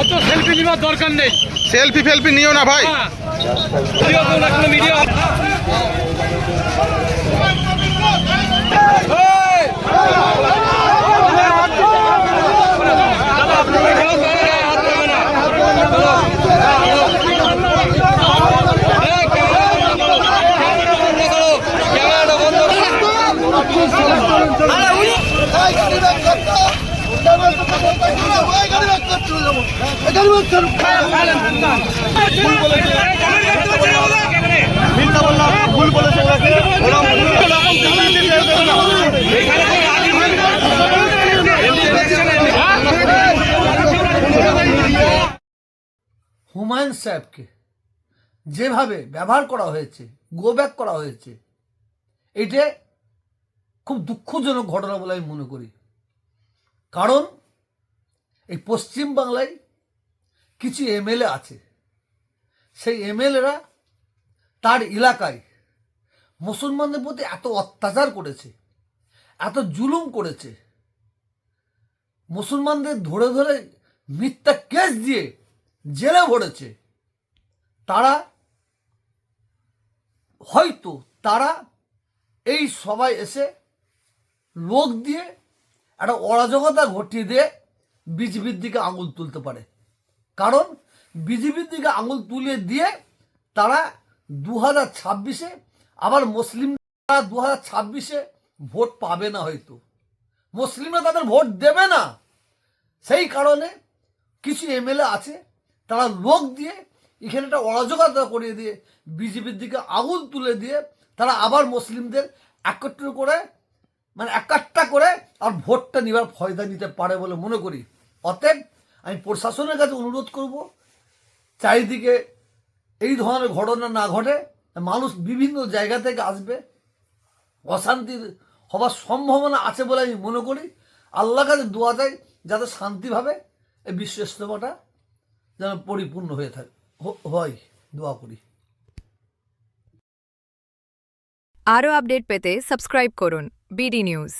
অত সেলফি নেওয়ার দরকার নেই। সেলফি ফেলফি নিও না ভাই। হ্যাঁ। ভিডিও হুমায়ুন সাহেবকে যেভাবে ব্যবহার করা হয়েছে গো ব্যাক করা হয়েছে, এটা খুব দুঃখজনক ঘটনা বলে আমি মনে করি। কারণ এই পশ্চিম বাংলায় কিছু এমএলএ আছে। সেই এমএলএরা তার এলাকায় মুসলমানদের প্রতি এত অত্যাচার করেছে, এত জুলুম করেছে, মুসলমানদের ধরে ধরে মিথ্যা কেস দিয়ে জেলে ভরেছে। তারা হয়তো তারা এই সবাই এসে লোক দিয়ে একটা অরাজকতা ঘটিয়ে দিয়ে বিজেপির দিকে আঙুল তুলতে পারে। কারণ বিজেপির দিকে আঙুল তুলে দিয়ে তারা দু হাজার ছাব্বিশে আবার মুসলিমরা দু হাজার ছাব্বিশে ভোট পাবে না হয়তো। মুসলিমরা তাদের ভোট দেবে না। সেই কারণে কিছু এমএলএ আছে, তারা লোক দিয়ে এখানে একটা অরাজকতা করিয়ে দিয়ে বিজেপির দিকে আগুন তুলে দিয়ে তারা আবার মুসলিমদের একত্র করে মানে একাট্টা করে আর ভোটটা নেবার ফয়দা নিতে পারে বলে মনে করি। অতএব আমি প্রশাসনের কাছে অনুরোধ করব, চারিদিকে এই ধরনের ঘটনা না ঘটে, মানুষ বিভিন্ন জায়গা থেকে আসবে, অশান্তির হবার সম্ভাবনা আছে বলে আমি মনে করি। আল্লাহ কাছে দোয়া যায় যাতে শান্তিভাবে এই বিশ্ব ইস্তমাটা যেন পরিপূর্ণ হয়ে থাকে হয়, দোয়া করি। আরও আপডেট পেতে সাবস্ক্রাইব করুন, বিডি নিউজ।